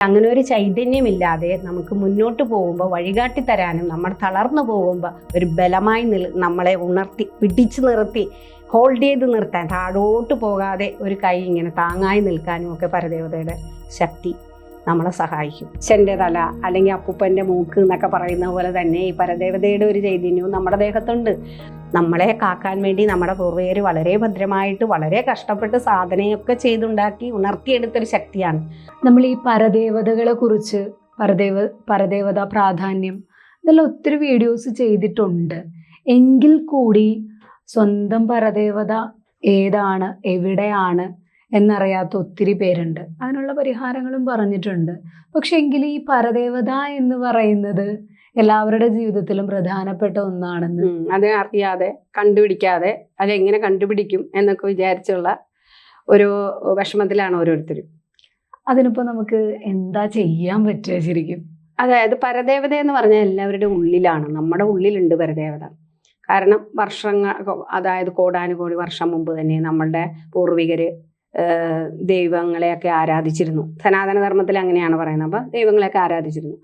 അങ്ങനെ ഒരു ചൈതന്യമില്ലാതെ നമുക്ക് മുന്നോട്ട് പോകുമ്പോൾ വഴികാട്ടി തരാനും നമ്മൾ തളർന്നു പോകുമ്പോൾ ഒരു ബലമായി നിൽ നമ്മളെ ഉണർത്തി പിടിച്ചു നിർത്തി ഹോൾഡ് ചെയ്ത് നിർത്താൻ താഴോട്ട് പോകാതെ ഒരു കൈ ഇങ്ങനെ താങ്ങായി നിൽക്കാനും ഒക്കെ പരദേവതയുടെ ശക്തി നമ്മളെ സഹായിക്കും. അച്ഛന്റെ തല അല്ലെങ്കിൽ അപ്പൂപ്പന്റെ മൂക്ക് എന്നൊക്കെ പറയുന്ന പോലെ തന്നെ ഈ പരദേവതയുടെ ഒരു ചൈതന്യവും നമ്മുടെ ദേഹത്തുണ്ട്. നമ്മളെ കാക്കാൻ വേണ്ടി നമ്മുടെ പൂർവികർ വളരെ ഭദ്രമായിട്ട് വളരെ കഷ്ടപ്പെട്ട് സാധനയൊക്കെ ചെയ്തുണ്ടാക്കി ഉണർത്തിയെടുത്തൊരു ശക്തിയാണ്. നമ്മൾ ഈ പരദേവതകളെ കുറിച്ച് പരദേവ പരദേവത പ്രാധാന്യം ഇതെല്ലാം ഒത്തിരി വീഡിയോസ് ചെയ്തിട്ടുണ്ട്. എങ്കിൽ കൂടി സ്വന്തം പരദേവത ഏതാണ് എവിടെയാണ് എന്നറിയാത്ത ഒത്തിരി പേരുണ്ട്. അതിനുള്ള പരിഹാരങ്ങളും പറഞ്ഞിട്ടുണ്ട്. പക്ഷെ എങ്കിൽ ഈ പരദേവത എന്ന് പറയുന്നത് എല്ലാവരുടെ ജീവിതത്തിലും പ്രധാനപ്പെട്ട ഒന്നാണെന്ന്. അത് അറിയാതെ കണ്ടുപിടിക്കാതെ അതെങ്ങനെ കണ്ടുപിടിക്കും എന്നൊക്കെ വിചാരിച്ചുള്ള ഒരു വിഷമത്തിലാണ് ഓരോരുത്തരും. അതിനിപ്പോ നമുക്ക് എന്താ ചെയ്യാൻ പറ്റുക ശരിക്കും? അതായത് പരദേവത എന്ന് പറഞ്ഞാൽ എല്ലാവരുടെയും ഉള്ളിലാണ്. നമ്മുടെ ഉള്ളിലുണ്ട് പരദേവത. കാരണം വർഷങ്ങൾ അതായത് കോടാനുകോടി വർഷം മുമ്പ് തന്നെ നമ്മളുടെ പൂർവികർ ദൈവങ്ങളെയൊക്കെ ആരാധിച്ചിരുന്നു. സനാതന ധർമ്മത്തിൽ അങ്ങനെയാണ് പറയുന്നത്. അപ്പോൾ ദൈവങ്ങളെയൊക്കെ ആരാധിച്ചിരുന്നു.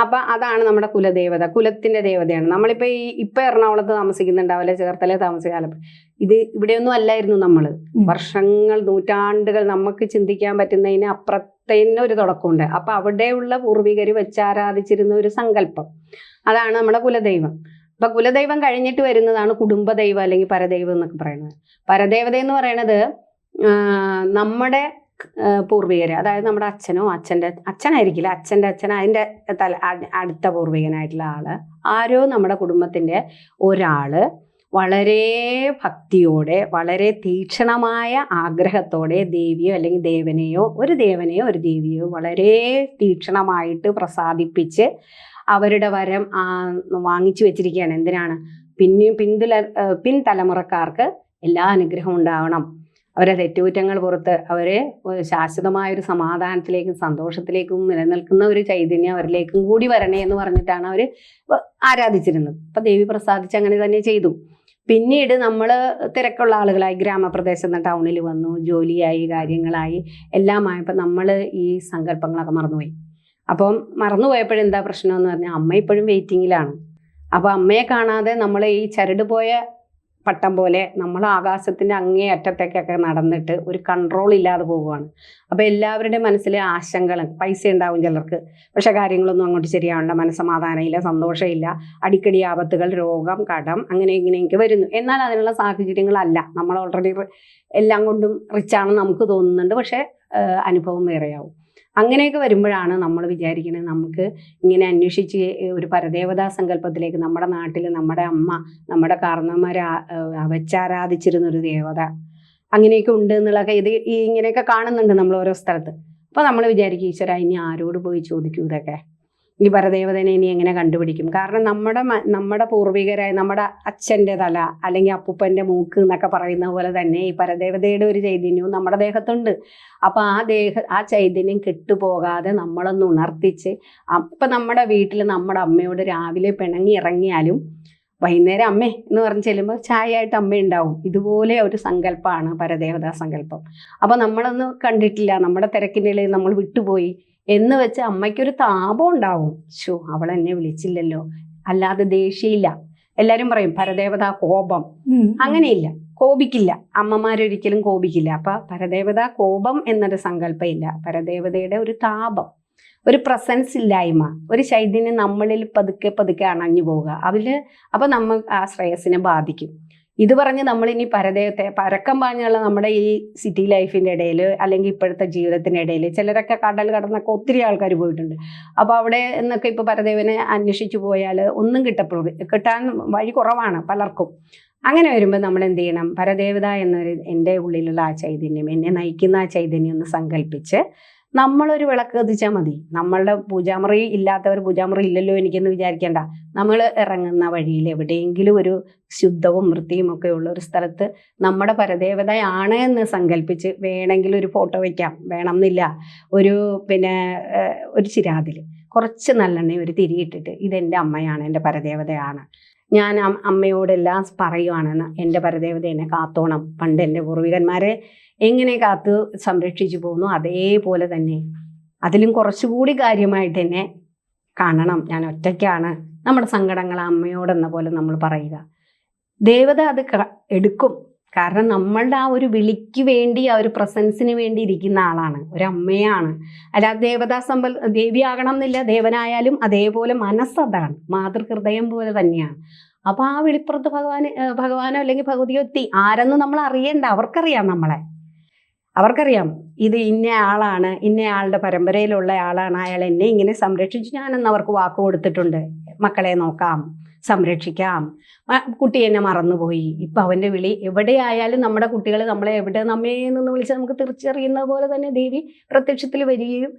അപ്പം അതാണ് നമ്മുടെ കുലദേവത. കുലത്തിന്റെ ദേവതയാണ്. നമ്മളിപ്പോൾ ഈ ഇപ്പം എറണാകുളത്ത് താമസിക്കുന്നുണ്ടാവില്ല? ചേർത്തല താമസിക്കാലും ഇത് ഇവിടെയൊന്നും അല്ലായിരുന്നു നമ്മൾ വർഷങ്ങൾ നൂറ്റാണ്ടുകൾ നമുക്ക് ചിന്തിക്കാൻ പറ്റുന്നതിന് അപ്പുറത്തന്നെ ഒരു തുടക്കമുണ്ട്. അപ്പം അവിടെയുള്ള പൂർവികർ വെച്ചാരാധിച്ചിരുന്ന ഒരു സങ്കല്പം. അതാണ് നമ്മുടെ കുലദൈവം. അപ്പൊ കുലദൈവം കഴിഞ്ഞിട്ട് വരുന്നതാണ് കുടുംബദൈവം അല്ലെങ്കിൽ പരദൈവം എന്നൊക്കെ പറയുന്നത്. പരദേവത എന്ന് പറയുന്നത് നമ്മുടെ പൂർവികർ അതായത് നമ്മുടെ അച്ഛനോ അച്ഛന്റെ അച്ഛനായിരിക്കില്ല അച്ഛന്റെ അച്ഛൻ അതിന്റെ തല അടുത്ത പൂർവികനായിട്ടുള്ള ആൾ ആരോ നമ്മുടെ കുടുംബത്തിന്റെ ഒരാൾ വളരെ ഭക്തിയോടെ വളരെ തീക്ഷണമായ ആഗ്രഹത്തോടെ ദേവിയോ അല്ലെങ്കിൽ ദേവനെയോ ഒരു ദേവനെയോ ഒരു ദേവിയോ വളരെ തീക്ഷണമായിട്ട് പ്രസാദിപ്പിച്ച് അവരുടെ വരം വാങ്ങിച്ചു വെച്ചിരിക്കുകയാണ്. എന്തിനാണ്? പിന്നെ പിന്തുല പിൻതലമുറക്കാർക്ക് എല്ലാ അനുഗ്രഹവും ഉണ്ടാവണം. അവരെ തെറ്റുകുറ്റങ്ങൾ പുറത്ത് അവരെ ശാശ്വതമായ ഒരു സമാധാനത്തിലേക്കും സന്തോഷത്തിലേക്കും നിലനിൽക്കുന്ന ഒരു ചൈതന്യം അവരിലേക്കും കൂടി വരണേ എന്ന് പറഞ്ഞിട്ടാണ് അവർ ആരാധിച്ചിരുന്നത്. അപ്പം ദേവി പ്രസാദിച്ച് അങ്ങനെ തന്നെ ചെയ്തു. പിന്നീട് നമ്മൾ തിരക്കുള്ള ആളുകളായി ഗ്രാമപ്രദേശം നിന്ന് ടൗണിൽ വന്നു ജോലിയായി കാര്യങ്ങളായി എല്ലാമായപ്പോൾ നമ്മൾ ഈ സങ്കല്പങ്ങളൊക്കെ മറന്നുപോയി. അപ്പം മറന്നുപോയപ്പോഴെന്താ പ്രശ്നം എന്ന് പറഞ്ഞാൽ അമ്മ ഇപ്പോഴും വെയിറ്റിങ്ങിലാണ് അപ്പോൾ അമ്മയെ കാണാതെ നമ്മൾ ഈ ചരട് പോയ പട്ടം പോലെ നമ്മൾ ആകാശത്തിന്റെ അങ്ങേ അറ്റത്തേക്കൊക്കെ നടന്നിട്ട് ഒരു കൺട്രോൾ ഇല്ലാതെ പോവുകയാണ്. അപ്പോൾ എല്ലാവരുടെ മനസ്സിലെ ആശങ്കകൾ പൈസ ഉണ്ടാവും ചിലർക്ക്. പക്ഷേ കാര്യങ്ങളൊന്നും അങ്ങോട്ട് ശരിയാവില്ല മനസ്സമാധാനമില്ല സന്തോഷമില്ല. അടിക്കടി ആപത്തുകൾ രോഗം കടം അങ്ങനെ ഇങ്ങനെയൊക്കെ വരുന്നു. എന്നാൽ അതിനുള്ള സാഹചര്യങ്ങളല്ല. നമ്മൾ ഓൾറെഡി എല്ലാം കൊണ്ടും റിച്ചാണെന്ന് നമുക്ക് തോന്നുന്നുണ്ട്. പക്ഷേ അനുഭവം വേറെയാവും. അങ്ങനെയൊക്കെ വരുമ്പോഴാണ് നമ്മൾ വിചാരിക്കുന്നത് നമുക്ക് ഇങ്ങനെ അന്വേഷിച്ച് ഒരു പരദേവതാ സങ്കല്പത്തിലേക്ക് നമ്മുടെ നാട്ടിൽ നമ്മുടെ അമ്മ നമ്മുടെ കാർന്നമാരെ അവച്ചാരാധിച്ചിരുന്നൊരു ദേവത അങ്ങനെയൊക്കെ ഉണ്ട് എന്നുള്ളതൊക്കെ ഇത് ഇങ്ങനെയൊക്കെ കാണുന്നുണ്ട് നമ്മൾ ഓരോ സ്ഥലത്ത്. അപ്പോൾ നമ്മൾ വിചാരിക്കും ഈശ്വര ഇനി ആരോട് പോയി ചോദിക്കൂ ഇതൊക്കെ? ഈ വരദേവതനെ ഇനി എങ്ങനെ കണ്ടുപിടിക്കും? കാരണം നമ്മുടെ നമ്മുടെ പൂർവികരായ നമ്മുടെ അച്ഛന്റെ തല അല്ലെങ്കിൽ അപ്പൂപ്പന്റെ മൂക്ക് എന്നൊക്കെ പറയുന്ന പോലെ തന്നെ ഈ പരദേവതയുടെ ഒരു ചൈതന്യവും നമ്മുടെ ദേഹത്തുണ്ട്. അപ്പോൾ ആ ദേഹ ആ ചൈതന്യം കെട്ടുപോകാതെ നമ്മളൊന്ന് ഉണർത്തിച്ച് അപ്പം നമ്മുടെ വീട്ടിൽ നമ്മുടെ അമ്മയോട് രാവിലെ പിണങ്ങി ഇറങ്ങിയാലും വൈകുന്നേരം അമ്മേ എന്ന് പറഞ്ഞ് ചെല്ലുമ്പോൾ ചായയായിട്ട് അമ്മ ഉണ്ടാവും. ഇതുപോലെ ഒരു സങ്കല്പമാണ് പരദേവതാ സങ്കല്പം. അപ്പോൾ നമ്മളൊന്നും കണ്ടിട്ടില്ല. നമ്മുടെ തിരക്കിന്റെ ഇടയിൽ നമ്മൾ വിട്ടുപോയി. എന്ന് വെച്ച് അമ്മയ്ക്കൊരു താപം ഉണ്ടാവും. ഷോ അവൾ എന്നെ വിളിച്ചില്ലല്ലോ. അല്ലാതെ ദേഷ്യയില്ല. എല്ലാരും പറയും പരദേവതാ കോപം. അങ്ങനെയില്ല. കോപിക്കില്ല. അമ്മമാരൊരിക്കലും കോപിക്കില്ല. അപ്പൊ പരദേവത കോപം എന്നൊരു സങ്കല്പം ഇല്ല പരദേവതയുടെ ഒരു താപം ഒരു പ്രസൻസ് ഇല്ലായ്മ ഒരു ചൈതന്യം നമ്മളിൽ പതുക്കെ പതുക്കെ അണഞ്ഞു പോവുക. അതിൽ അപ്പൊ നമ്മൾ ആ ശ്രേയസിനെ ബാധിക്കും. ഇത് പറഞ്ഞ് നമ്മളിനി പരദേവത്തെ പരക്കം പാഞ്ഞുള്ള നമ്മുടെ ഈ സിറ്റി ലൈഫിന്റെ ഇടയിൽ അല്ലെങ്കിൽ ഇപ്പോഴത്തെ ജീവിതത്തിന്റെ ഇടയിൽ ചിലരൊക്കെ കടൽ കടന്നൊക്കെ ഒത്തിരി ആൾക്കാർ പോയിട്ടുണ്ട്. അപ്പോൾ അവിടെ നിന്നൊക്കെ ഇപ്പോൾ പരദേവനെ അന്വേഷിച്ചു പോയാൽ ഒന്നും കിട്ടപ്പെടും കിട്ടാൻ വഴി കുറവാണ് പലർക്കും. അങ്ങനെ വരുമ്പോൾ നമ്മൾ എന്ത് ചെയ്യണം? പരദേവത എന്നൊരു എന്റെ ഉള്ളിലുള്ള ആ ചൈതന്യം എന്നെ നയിക്കുന്ന ആ ചൈതന്യം ഒന്ന് സങ്കല്പിച്ച് നമ്മളൊരു വിളക്ക് കത്തിച്ചാൽ മതി. നമ്മളുടെ പൂജാമുറി ഇല്ലാത്തവർ പൂജാമുറി ഇല്ലല്ലോ എനിക്കെന്ന് വിചാരിക്കേണ്ട. നമ്മൾ ഇറങ്ങുന്ന വഴിയിൽ എവിടെയെങ്കിലും ഒരു ശുദ്ധവും വൃത്തിയും ഒക്കെ ഉള്ള ഒരു സ്ഥലത്ത് നമ്മുടെ പരദേവതയാണ് എന്ന് സങ്കല്പിച്ച് വേണമെങ്കിൽ ഒരു ഫോട്ടോ വയ്ക്കാം വേണം എന്നില്ല ഒരു പിന്നെ ഒരു ചിരാതിൽ കുറച്ച് നല്ലെണ്ണ ഒരു തിരിയിട്ടിട്ട് ഇതെന്റെ അമ്മയാണ് എന്റെ പരദേവതയാണ്. ഞാൻ അമ്മയോടെല്ലാം പറയുവാണെന്ന് എന്റെ പരദേവത എന്നെ കാത്തോണം. പണ്ട് എന്റെ പൂർവികന്മാരെ എങ്ങനെ കാത്ത് സംരക്ഷിച്ചു പോകുന്നു അതേപോലെ തന്നെ. അതിലും കുറച്ചുകൂടി കാര്യമായിട്ട് എന്നെ കാണണം. ഞാൻ ഒറ്റയ്ക്കാണ്. നമ്മുടെ സങ്കടങ്ങൾ അമ്മയോടെന്ന പോലെ നമ്മൾ പറയുക. ദേവത അത് എടുക്കും. കാരണം നമ്മളുടെ ആ ഒരു വിളിക്ക് വേണ്ടി ആ ഒരു പ്രസൻസിന് വേണ്ടി ഇരിക്കുന്ന ആളാണ്. ഒരു അമ്മയാണ്. ദേവതാ സമ്പൽ ദേവിയാകണം എന്നില്ല ദേവനായാലും അതേപോലെ മനസ്സതാണ്. മാതൃഹൃദയം പോലെ തന്നെയാണ്. അപ്പോൾ ആ വെളിപ്പുറത്ത് ഭഗവാൻ ഭഗവാനോ അല്ലെങ്കിൽ ഭഗവതിയോ എത്തി. ആരെന്ന് നമ്മൾ അറിയണ്ട. അവർക്കറിയാം നമ്മളെ. അവർക്കറിയാം. ഇത് ഇന്ന ആളാണ് ഇന്ന ആളുടെ പരമ്പരയിലുള്ള ആളാണ്. അയാൾ എന്നെ ഇങ്ങനെ സംരക്ഷിച്ചു. ഞാനെന്ന് അവർക്ക് വാക്ക് കൊടുത്തിട്ടുണ്ട്. മക്കളെ നോക്കാം സംരക്ഷിക്കാം. കുട്ടി എന്നെ മറന്നുപോയി. ഇപ്പൊ അവന്റെ വിളി എവിടെയായാലും നമ്മുടെ കുട്ടികൾ നമ്മളെ എവിടെ നമ്മേ നിന്ന് വിളിച്ച് നമുക്ക് തിരിച്ചറിയുന്ന പോലെ തന്നെ ദേവി പ്രത്യക്ഷത്തിൽ വരികയും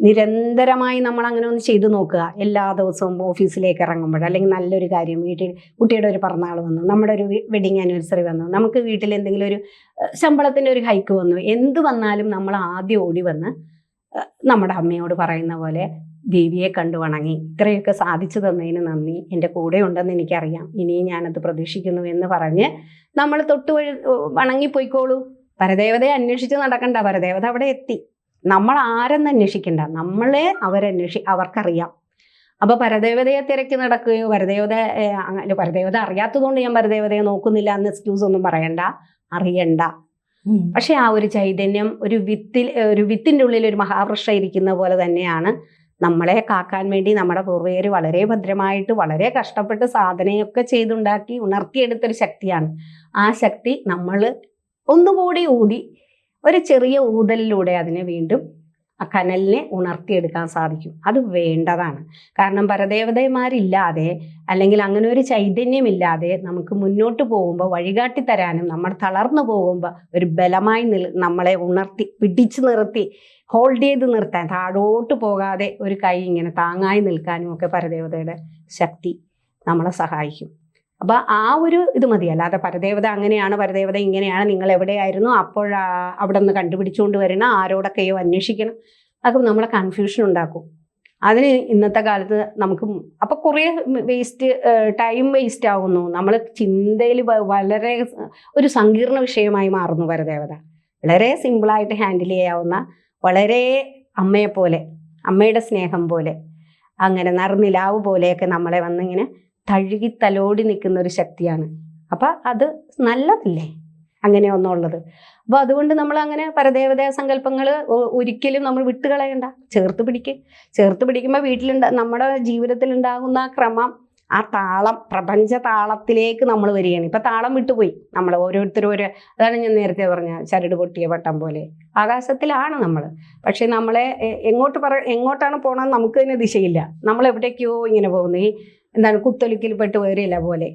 നിരന്തരമായി നമ്മൾ അങ്ങനെ ഒന്ന് ചെയ്തു നോക്കുക. എല്ലാ ദിവസവും ഓഫീസിലേക്ക് ഇറങ്ങുമ്പോൾ അല്ലെങ്കിൽ നല്ലൊരു കാര്യം വീട്ടിൽ കുട്ടിയുടെ ഒരു പിറന്നാൾ വന്നു നമ്മുടെ ഒരു വെഡിങ് ആനിവേഴ്സറി വന്നു നമുക്ക് വീട്ടിൽ എന്തെങ്കിലും ഒരു ശമ്പളത്തിന്റെ ഒരു ഹൈക്ക് വന്നു എന്ത് വന്നാലും നമ്മൾ ആദ്യം ഓടി വന്ന് നമ്മുടെ അമ്മയോട് പറയുന്ന പോലെ ദേവിയെ കണ്ടു വണങ്ങി. ഇത്രയൊക്കെ സാധിച്ചു തന്നതിന് നന്ദി. എന്റെ കൂടെ ഉണ്ടെന്ന് എനിക്കറിയാം. ഇനിയും ഞാനത് പ്രതീക്ഷിക്കുന്നു എന്ന് പറഞ്ഞ് നമ്മൾ തൊട്ട് വഴി വണങ്ങിപ്പോയിക്കോളൂ പരദേവതയെ അന്വേഷിച്ച് നടക്കണ്ട. പരദേവത അവിടെ എത്തി. നമ്മൾ ആരെന്ന് അന്വേഷിക്കണ്ട. നമ്മളെ അവരന്വേഷി അവർക്കറിയാം. അപ്പോൾ പരദേവതയെ തിരക്കി നടക്കുകയോ പരദേവത അങ്ങനെ അങ്ങ- പരദേവത അറിയാത്തതുകൊണ്ട് ഞാൻ പരദേവതയെ നോക്കുന്നില്ല എന്ന് എക്സ്ക്യൂസ് ഒന്നും പറയണ്ട. അറിയണ്ട. പക്ഷെ ആ ഒരു ചൈതന്യം ഒരു വിത്തിൽ ഒരു വിത്തിന്റെ ഉള്ളിൽ ഒരു മഹാവൃക്ഷം ഇരിക്കുന്ന പോലെ തന്നെയാണ്. നമ്മളെ കാക്കാൻ വേണ്ടി നമ്മുടെ പൂർവികർ വളരെ ഭദ്രമായിട്ട് വളരെ കഷ്ടപ്പെട്ട് സാധനയൊക്കെ ചെയ്തുണ്ടാക്കി ഉണർത്തിയെടുത്തൊരു ശക്തിയാണ്. ആ ശക്തി നമ്മൾ ഒന്നുകൂടി ഊതി ഒരു ചെറിയ ഊതലിലൂടെ അതിനെ വീണ്ടും ആ കനലിനെ ഉണർത്തിയെടുക്കാൻ സാധിക്കും. അത് വേണ്ടതാണ്. കാരണം പരദേവതമാരില്ലാതെ അല്ലെങ്കിൽ അങ്ങനെ ഒരു ചൈതന്യമില്ലാതെ നമുക്ക് മുന്നോട്ട് പോകുമ്പോൾ വഴികാട്ടി തരാനും നമ്മൾ തളർന്നു പോകുമ്പോൾ ഒരു ബലമായി നിൽ നമ്മളെ ഉണർത്തി പിടിച്ചു നിർത്തി ഹോൾഡ് ചെയ്ത് നിർത്താൻ താഴോട്ട് പോകാതെ ഒരു കൈ ഇങ്ങനെ താങ്ങായി നിൽക്കാനും ഒക്കെ പരദേവതയുടെ ശക്തി നമ്മളെ സഹായിക്കും. അപ്പോൾ ആ ഒരു ഇത് മതി. അല്ലാതെ പരദേവത അങ്ങനെയാണ് പരദേവത ഇങ്ങനെയാണ് നിങ്ങൾ എവിടെയായിരുന്നു അപ്പോൾ അവിടെ നിന്ന് കണ്ടുപിടിച്ചുകൊണ്ട് വരണം ആരോടൊക്കെയോ അന്വേഷിക്കണം. അതൊക്കെ നമ്മളെ കൺഫ്യൂഷൻ ഉണ്ടാക്കും. അതിന് ഇന്നത്തെ കാലത്ത് നമുക്ക് അപ്പോൾ കുറേ വേസ്റ്റ് ടൈം വേസ്റ്റ് ആകുന്നു നമ്മൾ ചിന്തയിൽ വളരെ ഒരു സങ്കീർണ വിഷയമായി മാറുന്നു പരദേവത. വളരെ സിമ്പിളായിട്ട് ഹാൻഡിൽ ചെയ്യാവുന്ന വളരെ അമ്മയെപ്പോലെ അമ്മയുടെ സ്നേഹം പോലെ അങ്ങനെ നറുനിലാവ് പോലെയൊക്കെ നമ്മളെ വന്നിങ്ങനെ തഴുകി തലോടി നിൽക്കുന്ന ഒരു ശക്തിയാണ്. അപ്പം അത് നല്ലതല്ലേ? അങ്ങനെ ഒന്നുള്ളത് അപ്പോൾ അതുകൊണ്ട് നമ്മൾ അങ്ങനെ പരദേവതാ സങ്കല്പങ്ങൾ ഒരിക്കലും നമ്മൾ വിട്ടുകളയണ്ട. ചേർത്ത് പിടിക്കുക ചേർത്ത് പിടിക്കുമ്പോൾ വീട്ടിലുണ്ട നമ്മുടെ ജീവിതത്തിൽ ഉണ്ടാകുന്ന ക്രമം ആ താളം പ്രപഞ്ച താളത്തിലേക്ക് നമ്മൾ വരികയാണ്. ഇപ്പം താളം വിട്ടുപോയി. നമ്മൾ ഓരോരുത്തരും ഓരോ അതാണ് ഞാൻ നേരത്തെ പറഞ്ഞ ചരട് പൊട്ടിയ വട്ടം പോലെ. ആകാശത്തിലാണ് നമ്മൾ. പക്ഷേ നമ്മളെ എങ്ങോട്ട് പറ എങ്ങോട്ടാണ് പോകണമെന്ന് നമുക്ക് തന്നെ ദിശയില്ല. നമ്മൾ എവിടേക്കോ ഇങ്ങനെ പോകുന്നു. ഈ എന്താണ് കുത്തൊലുക്കിൽ പെട്ട് വേറില്ല പോലെ.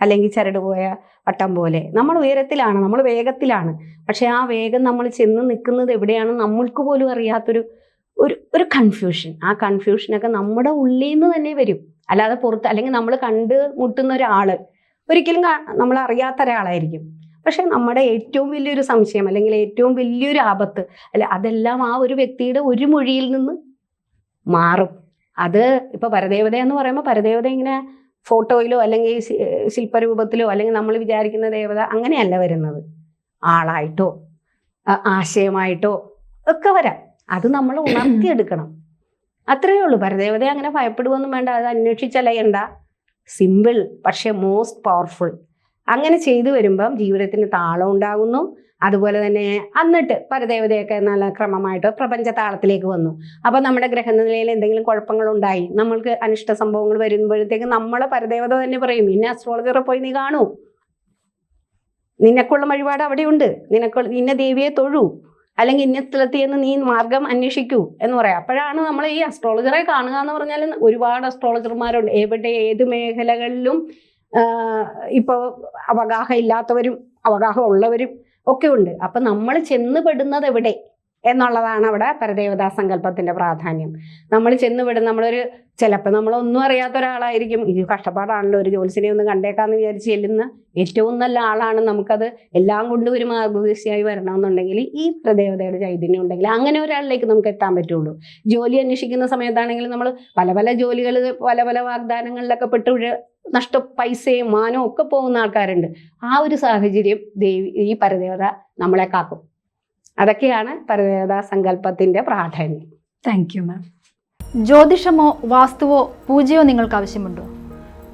അല്ലെങ്കിൽ ചരട് പോയ വട്ടം പോലെ. നമ്മൾ ഉയരത്തിലാണ്. നമ്മൾ വേഗത്തിലാണ്. പക്ഷേ ആ വേഗം നമ്മൾ ചെന്ന് നിൽക്കുന്നത് എവിടെയാണ് നമ്മൾക്ക് പോലും അറിയാത്തൊരു ഒരു ഒരു കൺഫ്യൂഷൻ ആ കൺഫ്യൂഷനൊക്കെ നമ്മുടെ ഉള്ളിൽ നിന്ന് തന്നെ വരും. അല്ലാതെ പുറത്ത് അല്ലെങ്കിൽ നമ്മൾ കണ്ട് മുട്ടുന്ന ഒരാൾ ഒരിക്കലും നമ്മൾ അറിയാത്ത ഒരാളായിരിക്കും പക്ഷെ നമ്മുടെ ഏറ്റവും വലിയൊരു സംശയം അല്ലെങ്കിൽ ഏറ്റവും വലിയൊരു ആപത്ത് അല്ലെ അതെല്ലാം ആ ഒരു വ്യക്തിയുടെ ഒരു മൊഴിയിൽ നിന്ന് മാറും. അത് ഇപ്പൊ പരദേവത എന്ന് പറയുമ്പോൾ പരദേവത ഇങ്ങനെ ഫോട്ടോയിലോ അല്ലെങ്കിൽ ശില്പരൂപത്തിലോ അല്ലെങ്കിൽ നമ്മൾ വിചാരിക്കുന്ന ദേവത അങ്ങനെയല്ല വരുന്നത്. ആളായിട്ടോ ആശയമായിട്ടോ ഒക്കെ വരാം. അത് നമ്മൾ ഉണർത്തിയെടുക്കണം. അത്രയേ ഉള്ളൂ. പരദേവത അങ്ങനെ ഭയപ്പെടുകയൊന്നും വേണ്ട. അത് അന്വേഷിച്ചലയണ്ട. സിമ്പിൾ പക്ഷേ മോസ്റ്റ് പവർഫുൾ അങ്ങനെ ചെയ്തു വരുമ്പം ജീവിതത്തിന് താളം ഉണ്ടാകുന്നു. അതുപോലെ തന്നെ എന്നിട്ട് പരദേവതയൊക്കെ നല്ല ക്രമമായിട്ട് പ്രപഞ്ച താളത്തിലേക്ക് വന്നു. അപ്പോൾ നമ്മുടെ ഗ്രഹനിലയിൽ എന്തെങ്കിലും കുഴപ്പങ്ങളുണ്ടായി നമ്മൾക്ക് അനിഷ്ട സംഭവങ്ങൾ വരുമ്പോഴത്തേക്ക് നമ്മളെ പരദേവത തന്നെ പറയും ഇന്ന അസ്ട്രോളജറെ പോയി നീ കാണൂ. നിനക്കുള്ള വഴിപാട് അവിടെയുണ്ട്. നിനക്കുള്ള ഇന്ന ദേവിയെ തൊഴൂ. അല്ലെങ്കിൽ ഇന്ന സ്ഥലത്ത് ചെന്ന് നീ മാർഗം അന്വേഷിക്കൂ എന്ന് പറയാം. അപ്പോഴാണ് നമ്മൾ ഈ അസ്ട്രോളജറെ കാണുക എന്ന് പറഞ്ഞാൽ ഒരുപാട് അസ്ട്രോളജർമാരുണ്ട് എവിടെ ഏത് മേഖലകളിലും ഇപ്പോൾ അവഗാഹം ഇല്ലാത്തവരും അവഗാഹം ഉള്ളവരും ഒക്കെ ഉണ്ട്. അപ്പം നമ്മൾ ചെന്ന് പെടുന്നത് എവിടെ? എന്നുള്ളതാണ് അവിടെ പരദേവതാ സങ്കല്പത്തിന്റെ പ്രാധാന്യം. നമ്മൾ ചെന്ന് പെടുന്ന നമ്മളൊരു ചിലപ്പോൾ നമ്മളൊന്നും അറിയാത്ത ഒരാളായിരിക്കും. ഇത് കഷ്ടപ്പാടാണല്ലോ ഒരു ജോത്സ്യനെ ഒന്ന് കണ്ടേക്കാന്ന് വിചാരിച്ച് ചെല്ലുന്ന ഏറ്റവും നല്ല ആളാണ് നമുക്കത് എല്ലാം കൊണ്ടും ഒരു മാർഗദർശിയായി വരണമെന്നുണ്ടെങ്കിൽ ഈ പ്രദേവതയുടെ ചൈതന്യം ഉണ്ടെങ്കിൽ അങ്ങനെ ഒരാളിലേക്ക് നമുക്ക് എത്താൻ പറ്റുള്ളൂ. ജോലി അന്വേഷിക്കുന്ന സമയത്താണെങ്കിൽ നമ്മൾ പല പല ജോലികൾ പല പല വാഗ്ദാനങ്ങളിലൊക്കെ പെട്ട് നഷ്ട പൈസയും മാനവും ഒക്കെ പോകുന്ന ആൾക്കാരുണ്ട്. ആ ഒരു സാഹചര്യം ദേവി ഈ പരദേവത നമ്മളെ കാക്കും. അതൊക്കെയാണ് പരദേവതാ സങ്കല്പത്തിന്റെ പ്രാധാന്യം. താങ്ക് യു മാം ജ്യോതിഷമോ വാസ്തുവോ പൂജയോ നിങ്ങൾക്ക് ആവശ്യമുണ്ടോ?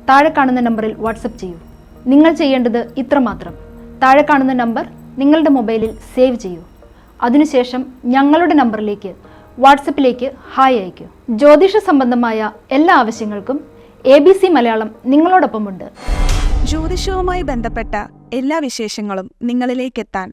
താഴെ കാണുന്ന നമ്പറിൽ വാട്സപ്പ് ചെയ്യൂ. നിങ്ങൾ ചെയ്യേണ്ടത് ഇത്രമാത്രം താഴെ കാണുന്ന നമ്പർ നിങ്ങളുടെ മൊബൈലിൽ സേവ് ചെയ്യൂ. അതിനുശേഷം ഞങ്ങളുടെ നമ്പറിലേക്ക് വാട്സപ്പിലേക്ക് ഹായ് അയയ്ക്കൂ. ജ്യോതിഷ സംബന്ധമായ എല്ലാ ആവശ്യങ്ങൾക്കും എ ബി സി മലയാളം നിങ്ങളോടൊപ്പമുണ്ട്. ജ്യോതിഷവുമായി ബന്ധപ്പെട്ട എല്ലാ വിശേഷങ്ങളും നിങ്ങളിലേക്കെത്താൻ